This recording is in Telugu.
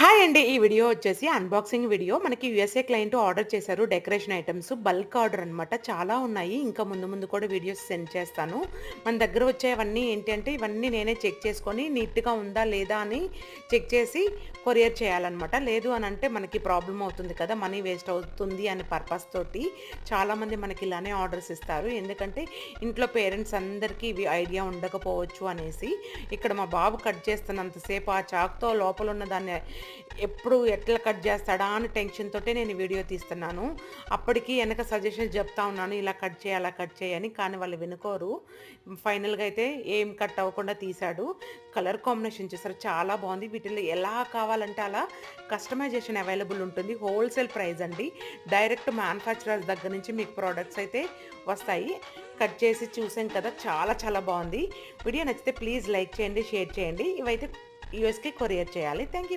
హాయ్ అండి ఈ వీడియో వచ్చేసి అన్బాక్సింగ్ వీడియో. మనకి యూఎస్ఏ క్లయింట్ ఆర్డర్ చేశారు డెకరేషన్ ఐటమ్స్ బల్క్ ఆర్డర్ అనమాట చాలా ఉన్నాయి. ఇంకా ముందు ముందు కూడా వీడియోస్ సెండ్ చేస్తాను. మన దగ్గర వచ్చేవన్నీ ఏంటంటే ఇవన్నీ నేనే చెక్ చేసుకొని నీట్గా ఉందా లేదా అని చెక్ చేసి కొరియర్ చేయాలన్నమాట. లేదు అని అంటే మనకి ప్రాబ్లం అవుతుంది కదా మనీ వేస్ట్ అవుతుంది అనే పర్పస్ తోటి చాలామంది మనకి ఇలానే ఆర్డర్స్ ఇస్తారు. ఎందుకంటే ఇంట్లో పేరెంట్స్ అందరికీ ఇవి ఐడియా ఉండకపోవచ్చు అనేసి ఇక్కడ మా బాబు కట్ చేస్తున్నంతసేపు ఆ చాక్తో లోపల ఉన్న దాన్ని ఎప్పుడు ఎట్లా కట్ చేస్తాడా అని టెన్షన్ తోటే నేను వీడియో తీస్తున్నాను. అప్పటికి వెనక సజెషన్ చెప్తా ఉన్నాను ఇలా కట్ చేయి అలా కట్ చేయని కానీ వాళ్ళు వినుకోరు. ఫైనల్గా అయితే ఏం కట్ అవ్వకుండా తీశాడు. కలర్ కాంబినేషన్ చేశారు చాలా బాగుంది. వీటిలో ఎలా కావాలంటే అలా కస్టమైజేషన్ అవైలబుల్ ఉంటుంది. హోల్సేల్ ప్రైస్ అండి. డైరెక్ట్ మ్యానుఫ్యాక్చరర్స్ దగ్గర నుంచి మీకు ప్రోడక్ట్స్ అయితే వస్తాయి. కట్ చేసి చూసాం కదా చాలా చాలా బాగుంది. వీడియో నచ్చితే ప్లీజ్ లైక్ చేయండి షేర్ చేయండి. ఇవైతే యూఎస్కి కొరియర్ చేయాలి. Thank you